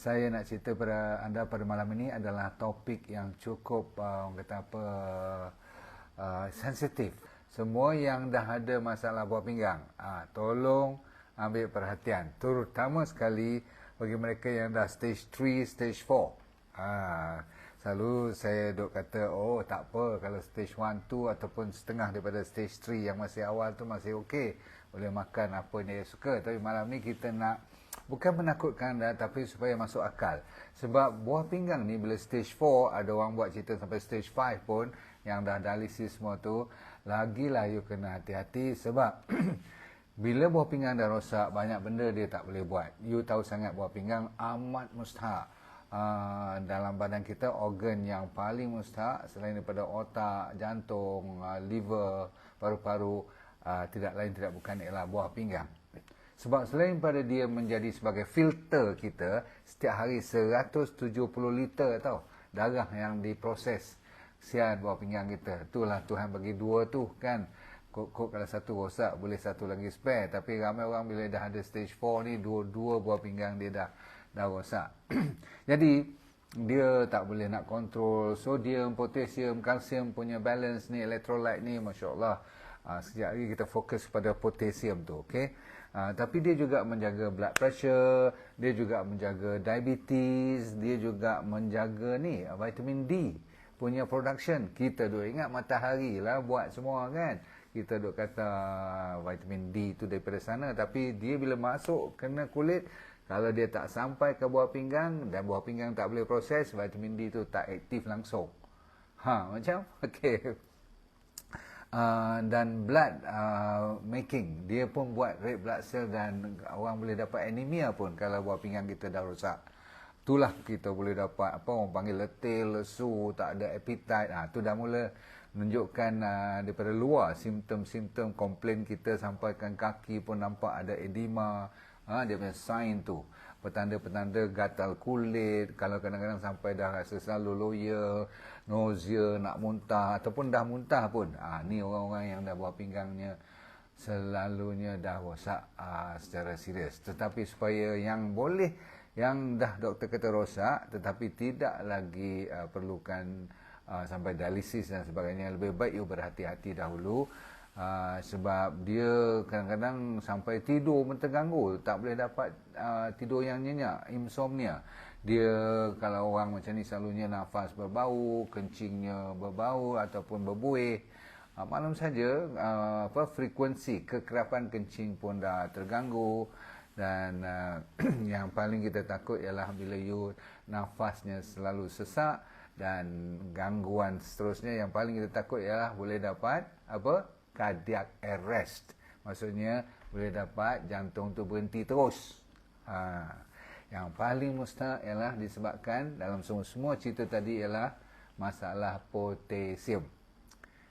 saya nak cerita pada anda pada malam ini adalah topik yang cukup uh, orang kata apa uh, sensitif. Semua yang dah ada masalah buah pinggang, uh, tolong ambil perhatian. Terutama sekali bagi mereka yang dah stage 3, stage 4. Uh, selalu saya duk kata, oh tak apa kalau stage 1, 2 ataupun setengah daripada stage 3 yang masih awal tu masih okey. Boleh makan apa yang dia suka. Tapi malam ni kita nak bukan menakutkan anda tapi supaya masuk akal. Sebab buah pinggang ni bila stage 4 ada orang buat cerita sampai stage 5 pun yang dah dialisis semua tu lagilah you kena hati-hati sebab bila buah pinggang dah rosak banyak benda dia tak boleh buat. You tahu sangat buah pinggang amat mustahak. Uh, dalam badan kita organ yang paling mustahak selain daripada otak, jantung, uh, liver, paru-paru uh, tidak lain tidak bukan ialah buah pinggang. Sebab selain pada dia menjadi sebagai filter kita, setiap hari 170 liter tau darah yang diproses sian bawah pinggang kita. Itulah Tuhan bagi dua tu kan. Kok kalau satu rosak boleh satu lagi spare. Tapi ramai orang bila dah ada stage 4 ni dua-dua buah pinggang dia dah dah rosak. Jadi dia tak boleh nak kontrol sodium, potasium, kalsium punya balance ni, electrolyte ni, masya-Allah. Uh, sejak hari kita fokus pada potasium tu, okey. Uh, tapi dia juga menjaga blood pressure, dia juga menjaga diabetes, dia juga menjaga ni vitamin D punya production. Kita duk ingat matahari lah buat semua kan. Kita duk kata vitamin D tu daripada sana tapi dia bila masuk kena kulit kalau dia tak sampai ke buah pinggang dan buah pinggang tak boleh proses vitamin D tu tak aktif langsung. Ha macam okey uh, dan blood uh, making. Dia pun buat red blood cell dan orang boleh dapat anemia pun kalau buah pinggang kita dah rosak. Itulah kita boleh dapat apa orang panggil letih lesu tak ada appetite. Ah ha, tu dah mula menunjukkan uh, daripada luar simptom-simptom komplain kita sampaikan kaki pun nampak ada edema ha, dia punya sign tu. Petanda-petanda gatal kulit. Kalau kadang-kadang sampai dah rasa selalu loya nausea nak muntah ataupun dah muntah pun. Ha, ni orang-orang yang dah buah pinggangnya selalunya dah rosak. Ha, secara serius. Tetapi supaya yang boleh yang dah doktor kata rosak tetapi tidak lagi uh, perlukan uh, sampai dialisis dan sebagainya lebih baik you berhati-hati dahulu Uh, sebab dia kadang-kadang sampai tidur pun terganggu tak boleh dapat uh, tidur yang nyenyak insomnia. Dia kalau orang macam ni selalunya nafas berbau kencingnya berbau ataupun berbuih uh, maklum saja uh, apa frekuensi kekerapan kencing pun dah terganggu. Dan uh, yang paling kita takut ialah bila you nafasnya selalu sesak dan gangguan seterusnya. Yang paling kita takut ialah boleh dapat apa cardiac arrest. Maksudnya boleh dapat jantung tu berhenti terus. Ha. Yang paling mustahil ialah disebabkan dalam semua-semua cerita tadi ialah masalah potasium.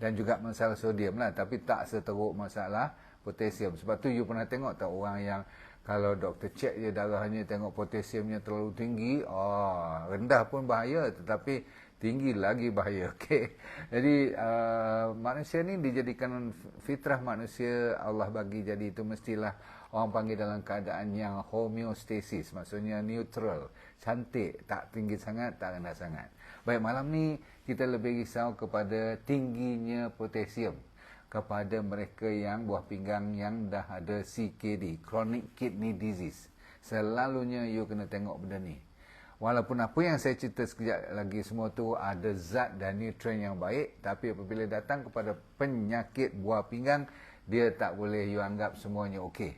Dan juga masalah sodium lah. Tapi tak seteruk masalah potasium. Sebab tu you pernah tengok tak orang yang kalau doktor cek je darahnya tengok potasiumnya terlalu tinggi. Oh, rendah pun bahaya. Tetapi tinggi lagi bahaya. Okey. Jadi uh, manusia ni dijadikan fitrah manusia Allah bagi jadi itu mestilah orang panggil dalam keadaan yang homeostasis, maksudnya neutral, cantik, tak tinggi sangat, tak rendah sangat. Baik malam ni kita lebih risau kepada tingginya potasium kepada mereka yang buah pinggang yang dah ada CKD, chronic kidney disease. Selalunya you kena tengok benda ni. Walaupun apa yang saya cerita sekejap lagi semua tu ada zat dan nutrien yang baik tapi apabila datang kepada penyakit buah pinggang dia tak boleh you anggap semuanya okey.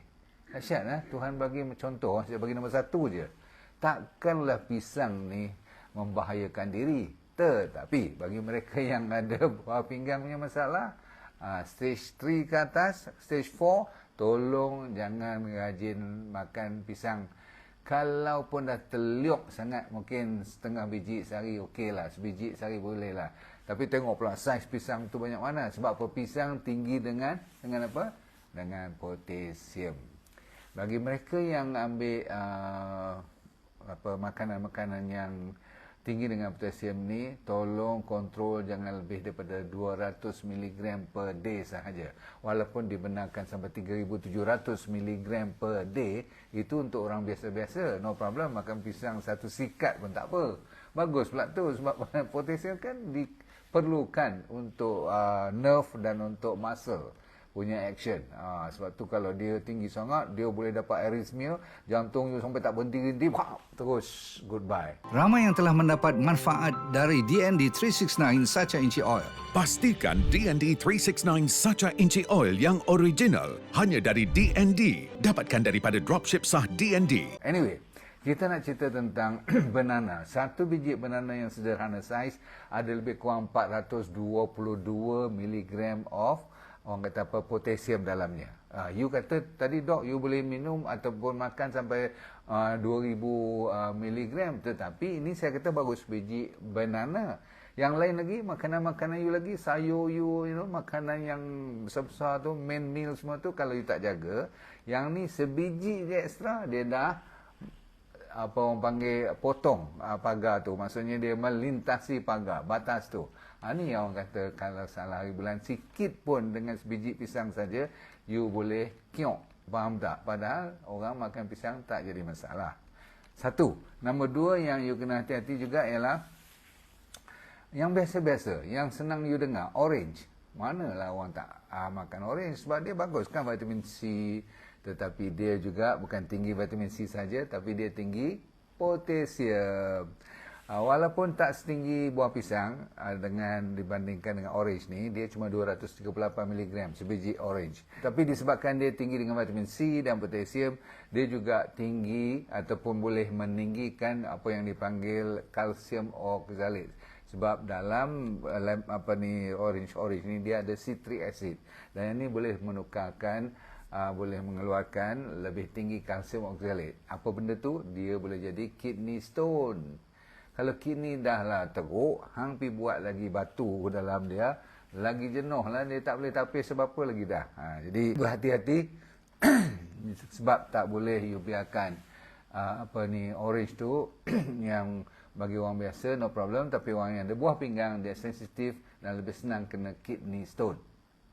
Dahsyat lah Tuhan bagi contoh saya bagi nombor satu je. Takkanlah pisang ni membahayakan diri. Tetapi bagi mereka yang ada buah pinggang punya masalah uh, stage 3 ke atas, stage 4 tolong jangan rajin makan pisang kalau pun dah terliuk sangat mungkin setengah biji sehari okey lah. Sebiji sehari boleh lah. Tapi tengok pula saiz pisang tu banyak mana. Sebab apa? Pisang tinggi dengan dengan apa? Dengan potasium. Bagi mereka yang ambil uh, apa makanan-makanan yang tinggi dengan potasium ni tolong kontrol jangan lebih daripada 200 mg per day sahaja. Walaupun dibenarkan sampai 3700 mg per day itu untuk orang biasa-biasa no problem. Makan pisang satu sikat pun tak apa. Bagus pula tu sebab potasium kan diperlukan untuk uh, nerve dan untuk muscle punya action. Ha, sebab tu kalau dia tinggi sangat, dia boleh dapat arrhythmia, jantung you sampai tak berhenti-henti, terus goodbye. Ramai yang telah mendapat manfaat dari DND 369 Sacha Inchi Oil. Pastikan DND 369 Sacha Inchi Oil yang original hanya dari DND. Dapatkan daripada dropship sah DND. Anyway, kita nak cerita tentang banana. Satu biji banana yang sederhana saiz ada lebih kurang 422 mg of orang kata apa potasium dalamnya. Uh, you kata tadi dok you boleh minum ataupun makan sampai uh, 2000 uh, miligram tetapi ini saya kata bagus biji banana. Yang lain lagi makanan-makanan you lagi sayur you you know makanan yang besar-besar tu main meal semua tu kalau you tak jaga yang ni sebiji je ekstra dia dah apa orang panggil potong uh, pagar tu maksudnya dia melintasi pagar batas tu Ha, ni orang kata kalau salah hari bulan sikit pun dengan sebiji pisang saja you boleh kiok. Faham tak? Padahal orang makan pisang tak jadi masalah. Satu. Nombor dua yang you kena hati-hati juga ialah yang biasa-biasa, yang senang you dengar, orange. Manalah orang tak ah, makan orange sebab dia bagus kan vitamin C. Tetapi dia juga bukan tinggi vitamin C saja tapi dia tinggi potasium. Uh, walaupun tak setinggi buah pisang uh, dengan dibandingkan dengan orange ni, dia cuma 238 mg sebiji orange. Tapi disebabkan dia tinggi dengan vitamin C dan potasium, dia juga tinggi ataupun boleh meninggikan apa yang dipanggil kalsium oxalate. Sebab dalam uh, apa ni orange orange ni dia ada citric acid dan ini boleh menukarkan uh, boleh mengeluarkan lebih tinggi kalsium oxalate. Apa benda tu? Dia boleh jadi kidney stone. Kalau kini dah lah teruk, hang pi buat lagi batu dalam dia, lagi jenuh lah dia tak boleh tapis sebab apa lagi dah. Ha, jadi berhati-hati sebab tak boleh you biarkan uh, apa ni orange tu yang bagi orang biasa no problem tapi orang yang ada buah pinggang dia sensitif dan lebih senang kena kidney stone.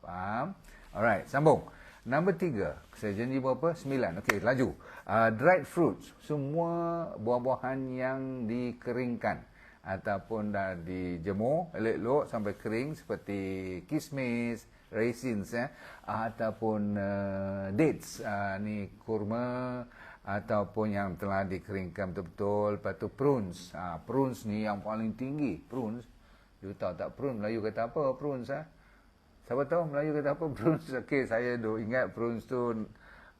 Faham? Alright, sambung. Nombor tiga, saya janji berapa? Sembilan. Okey, laju. Uh, dried fruits, semua buah-buahan yang dikeringkan ataupun dah dijemur elok-elok sampai kering seperti kismis, raisins ya, ataupun uh, dates, uh, ni kurma ataupun yang telah dikeringkan betul-betul, lepas tu prunes. Uh, prunes ni yang paling tinggi, prunes. You tahu tak prunes, Melayu kata apa prunes? Eh? Siapa tahu Melayu kata apa prunes. Okey, saya do ingat prunes tu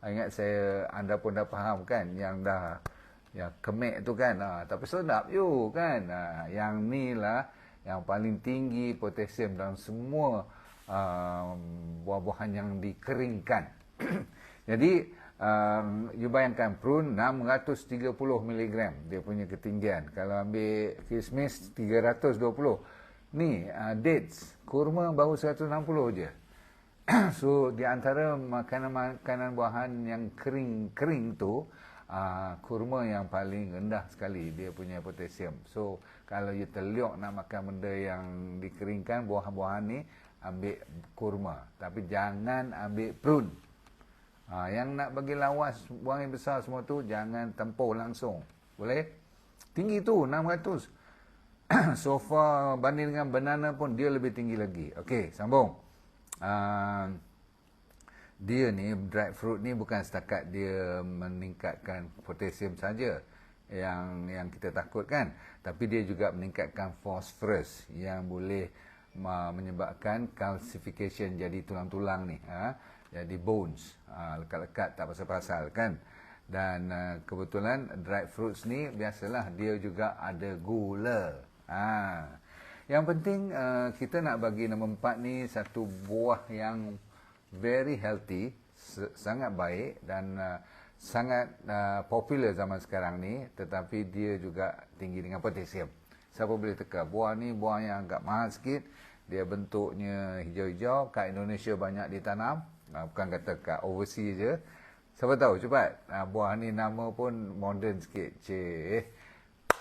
ingat saya anda pun dah faham kan yang dah ya kemek tu kan. Ha, tapi sedap you kan. Ha, yang ni lah yang paling tinggi potasium dalam semua um, buah-buahan yang dikeringkan. Jadi um, you bayangkan prune 630 mg dia punya ketinggian. Kalau ambil kismis 320 Ni uh, dates kurma baru 160 je. so di antara makanan-makanan buahan yang kering-kering tu uh, kurma yang paling rendah sekali dia punya potasium. So kalau you terliok nak makan benda yang dikeringkan buah-buahan ni ambil kurma tapi jangan ambil prune. Ha, yang nak bagi lawas buang yang besar semua tu jangan tempuh langsung. Boleh? Tinggi tu 600. so far banding dengan banana pun dia lebih tinggi lagi. Okey, sambung. Uh, dia ni dried fruit ni bukan setakat dia meningkatkan potasium saja yang yang kita takutkan, tapi dia juga meningkatkan phosphorus yang boleh menyebabkan calcification jadi tulang-tulang ni, ha? jadi bones, ha, lekat-lekat tak pasal-pasal kan. Dan uh, kebetulan dried fruits ni biasalah dia juga ada gula. Ha. Yang penting uh, kita nak bagi nombor empat ni satu buah yang very healthy, sangat baik dan uh, sangat uh, popular zaman sekarang ni tetapi dia juga tinggi dengan potasium. Siapa boleh teka? Buah ni buah yang agak mahal sikit. Dia bentuknya hijau-hijau. Kat Indonesia banyak ditanam. Uh, bukan kata kat overseas je. Siapa tahu? Cepat. Uh, buah ni nama pun modern sikit. Cik.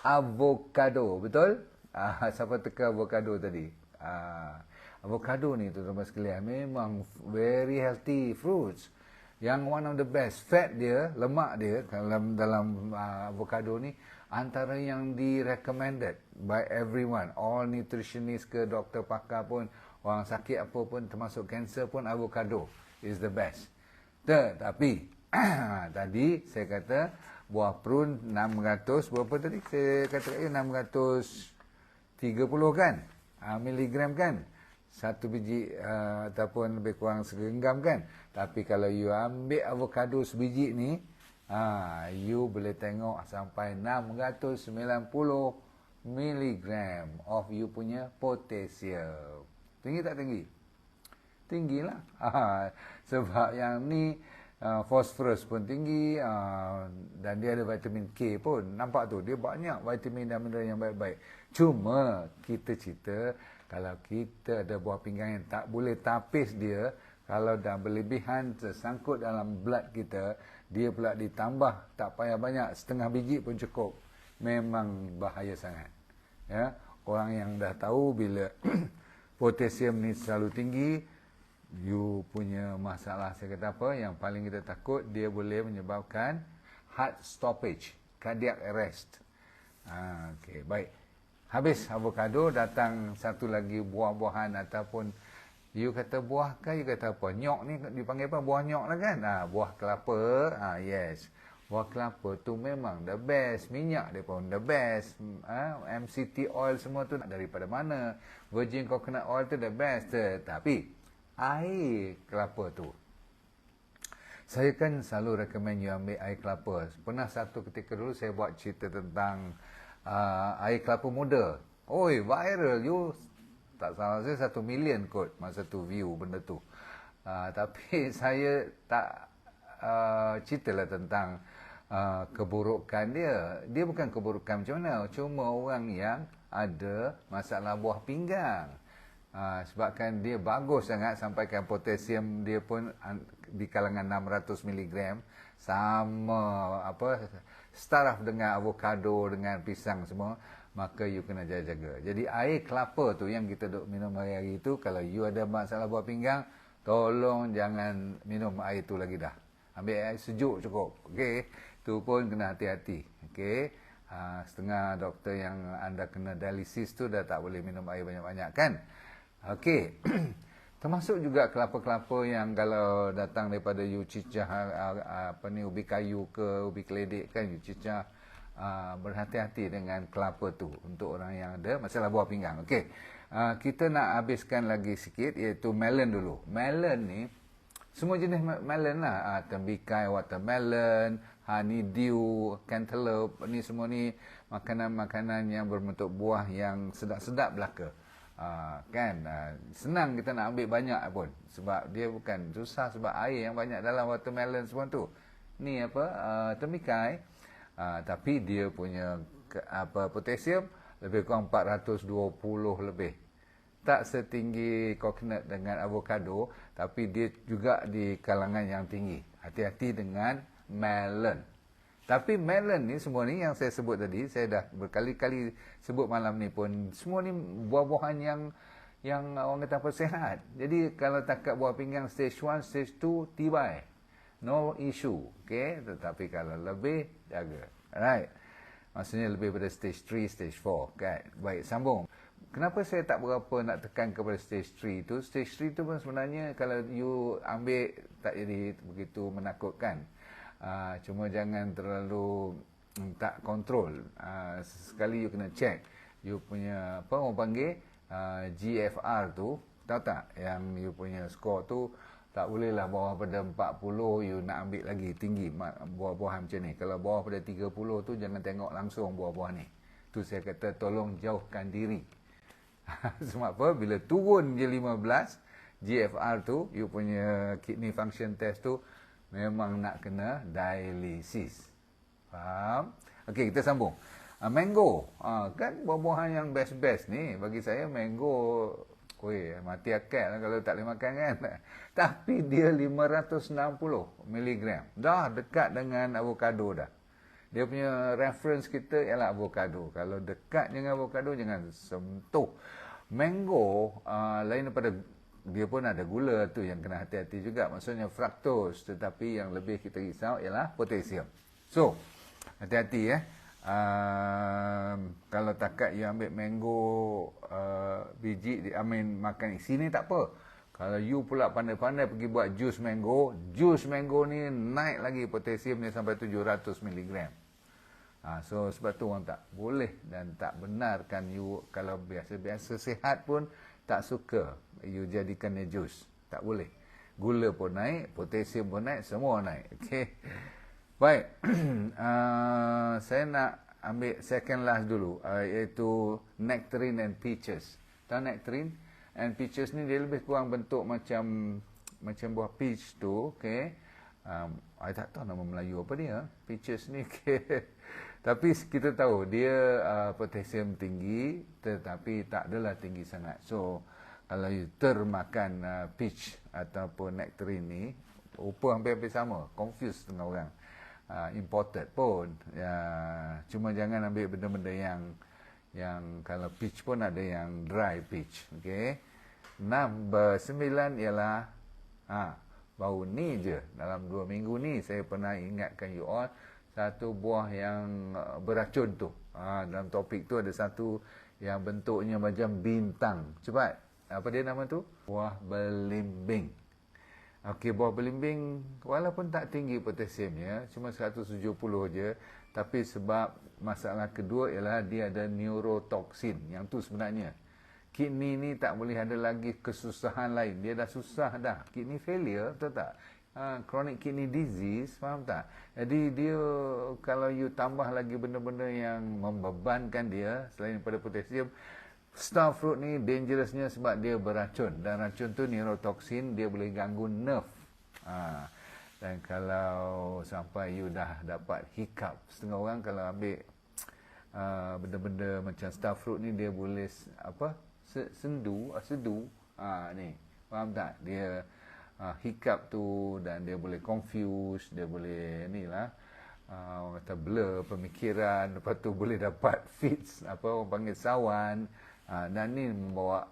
avocado, betul? Ah, siapa teka avocado tadi? Ah, avocado ni tuan-tuan sekalian memang very healthy fruits. Yang one of the best fat dia, lemak dia dalam dalam uh, avocado ni antara yang di recommended by everyone. All nutritionist ke doktor pakar pun orang sakit apa pun termasuk cancer pun avocado is the best. Tetapi tadi saya kata buah prune 600 berapa tadi saya kata eh 630 kan? Uh, miligram kan? Satu biji uh, ataupun lebih kurang segenggam kan? Tapi kalau you ambil avocado sebiji ni uh, you boleh tengok sampai 690 miligram of you punya potassium tinggi tak tinggi? Tinggilah. Uh, sebab yang ni uh, phosphorus pun tinggi uh, dan dia ada vitamin K pun. Nampak tu? Dia banyak vitamin dan mineral yang baik-baik cuma kita cerita kalau kita ada buah pinggang yang tak boleh tapis dia, kalau dah berlebihan tersangkut dalam blood kita, dia pula ditambah tak payah banyak, setengah biji pun cukup. Memang bahaya sangat. Ya, orang yang dah tahu bila potasium ni selalu tinggi, you punya masalah saya kata apa, yang paling kita takut dia boleh menyebabkan heart stoppage, cardiac arrest. Ha, okay, baik. Habis avocado datang satu lagi buah-buahan ataupun you kata buah kan you kata apa? Nyok ni dipanggil apa? Buah nyok lah kan? Ha, buah kelapa. Ha, yes. Buah kelapa tu memang the best. Minyak dia pun the best. Ha, MCT oil semua tu daripada mana? Virgin coconut oil tu the best. Tapi air kelapa tu. Saya kan selalu recommend you ambil air kelapa. Pernah satu ketika dulu saya buat cerita tentang uh, air kelapa muda. Oi, viral. You tak salah saya satu million kot masa tu view benda tu. Uh, tapi saya tak uh, ceritalah tentang uh, keburukan dia. Dia bukan keburukan macam mana. Cuma orang yang ada masalah buah pinggang. Uh, sebabkan dia bagus sangat sampaikan potasium dia pun di kalangan 600 mg sama apa staraf dengan avocado dengan pisang semua maka you kena jaga-jaga. Jadi air kelapa tu yang kita duk minum hari-hari tu kalau you ada masalah buah pinggang tolong jangan minum air tu lagi dah. Ambil air sejuk cukup. Okey. Tu pun kena hati-hati. Okey. Ha, setengah doktor yang anda kena dialisis tu dah tak boleh minum air banyak-banyak kan? Okey. Termasuk juga kelapa-kelapa yang kalau datang daripada you cicah apa ni ubi kayu ke ubi keledek kan you cicah berhati-hati dengan kelapa tu untuk orang yang ada masalah buah pinggang. Okey. Kita nak habiskan lagi sikit iaitu melon dulu. Melon ni semua jenis melon lah. Tembikai, watermelon, honeydew, cantaloupe. Ni semua ni makanan-makanan yang berbentuk buah yang sedap-sedap belaka. Uh, kan? Uh, senang kita nak ambil banyak pun. Sebab dia bukan susah sebab air yang banyak dalam watermelon semua tu. Ni apa? Uh, temikai uh, tapi dia punya ke, apa potasium lebih kurang 420 lebih. Tak setinggi coconut dengan avocado tapi dia juga di kalangan yang tinggi. Hati-hati dengan melon tapi melon ni semua ni yang saya sebut tadi, saya dah berkali-kali sebut malam ni pun semua ni buah-buahan yang yang orang kata apa sehat. Jadi kalau takat buah pinggang stage 1, stage 2 tibai. No issue. Okay? Tetapi kalau lebih jaga. Alright. Maksudnya lebih pada stage 3, stage 4. Okay? Baik, sambung. Kenapa saya tak berapa nak tekan kepada stage 3 tu? Stage 3 tu pun sebenarnya kalau you ambil tak jadi begitu menakutkan. Uh, cuma jangan terlalu um, tak kontrol. Uh, sekali you kena check. You punya apa orang panggil uh, ah, GFR tu, tahu tak yang you punya skor tu tak boleh lah bawah pada 40 you nak ambil lagi tinggi buah-buahan macam ni. Kalau bawah pada 30 tu jangan tengok langsung buah-buah ni. Tu saya kata tolong jauhkan diri. Sebab apa? Bila turun je 15 GFR tu, you punya kidney function test tu memang nak kena dialisis. Faham? Okey, kita sambung. Uh, mango. Uh, kan buah-buahan yang best-best ni. Bagi saya mango, Oi, mati akal lah kalau tak boleh makan kan. Tapi dia 560 mg. Dah dekat dengan avocado dah. dia punya reference kita ialah avocado. Kalau dekat dengan avocado jangan sentuh. Mango uh, lain daripada dia pun ada gula tu yang kena hati-hati juga. Maksudnya fructose tetapi yang lebih kita risau ialah potasium. So, hati-hati eh. Um, kalau takat you ambil mango uh, biji, I mean makan sini tak apa. Kalau you pula pandai-pandai pergi buat jus mango, jus mango ni naik lagi potasium dia sampai 700 mg. Ha, so sebab tu orang tak boleh dan tak benarkan you kalau biasa-biasa sihat pun tak suka you jadikan dia jus. Tak boleh. Gula pun naik, potasium pun naik, semua naik. Okay. Baik. uh, saya nak ambil second last dulu uh, iaitu nectarine and peaches. Tahu nectarine? And peaches ni dia lebih kurang bentuk macam macam buah peach tu, okey. Um, I tak tahu nama Melayu apa dia. Peaches ni okay. Tapi kita tahu dia uh, potasium tinggi tetapi tak adalah tinggi sangat. So kalau you termakan uh, peach ataupun nectarine ni rupa hampir-hampir sama. Confuse dengan orang. Uh, imported pun. Ya, cuma jangan ambil benda-benda yang yang kalau peach pun ada yang dry peach. Okay. Number sembilan ialah ha, baru ni je dalam dua minggu ni saya pernah ingatkan you all satu buah yang uh, beracun tu. Ha, dalam topik tu ada satu yang bentuknya macam bintang. Cepat. Apa dia nama tu? Buah belimbing. Okey, buah belimbing walaupun tak tinggi potasiumnya, cuma 170 je, tapi sebab masalah kedua ialah dia ada neurotoksin. Yang tu sebenarnya kidney ni tak boleh ada lagi kesusahan lain. Dia dah susah dah. Kidney failure, betul tak? Ha, chronic kidney disease, faham tak? Jadi dia kalau you tambah lagi benda-benda yang membebankan dia selain daripada potasium, star fruit ni dangerousnya sebab dia beracun dan racun tu neurotoxin dia boleh ganggu nerve. Ha, dan kalau sampai you dah dapat hiccup, setengah orang kalau ambil uh, benda-benda macam star fruit ni dia boleh apa? sendu, ah, sedu, ha, ni, faham tak? Dia uh, hiccup tu dan dia boleh confuse, dia boleh ni lah, uh, kata blur pemikiran, lepas tu boleh dapat fits, apa orang panggil sawan, uh, dan ni membawa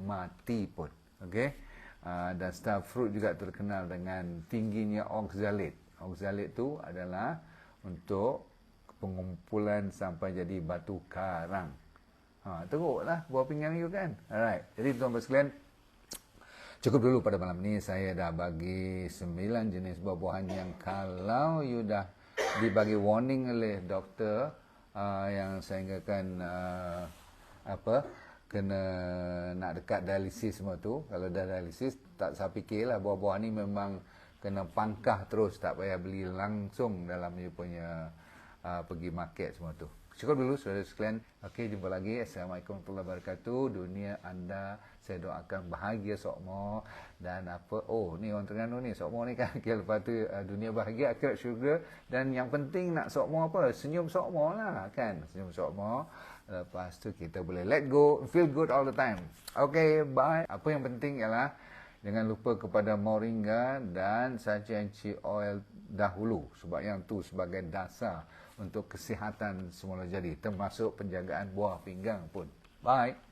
mati pun, okay? Uh, dan star fruit juga terkenal dengan tingginya oxalate. Oxalate tu adalah untuk pengumpulan sampai jadi batu karang. Ha, teruklah buah pinggang you kan. Alright. Jadi tuan-tuan sekalian, cukup dulu pada malam ni saya dah bagi sembilan jenis buah-buahan yang kalau you dah dibagi warning oleh doktor uh, yang saya ingatkan uh, apa kena nak dekat dialisis semua tu. Kalau dah dialisis tak saya fikirlah buah-buahan ni memang kena pangkah terus tak payah beli langsung dalam you punya uh, pergi market semua tu. Cukup dulu saudara sekalian. Okey, jumpa lagi. Assalamualaikum warahmatullahi wabarakatuh. Dunia anda saya doakan bahagia sokmo dan apa oh ni orang Terengganu ni sokmo ni kan. Okay, lepas tu uh, dunia bahagia akhirat syurga. Dan yang penting nak sokmo apa? Senyum sokmo lah kan? Senyum sokmo lepas tu kita boleh let go feel good all the time. Okay bye. Apa yang penting ialah jangan lupa kepada moringa dan sajianci oil dahulu. Sebab yang tu sebagai dasar untuk kesihatan semula jadi termasuk penjagaan buah pinggang pun. Bye.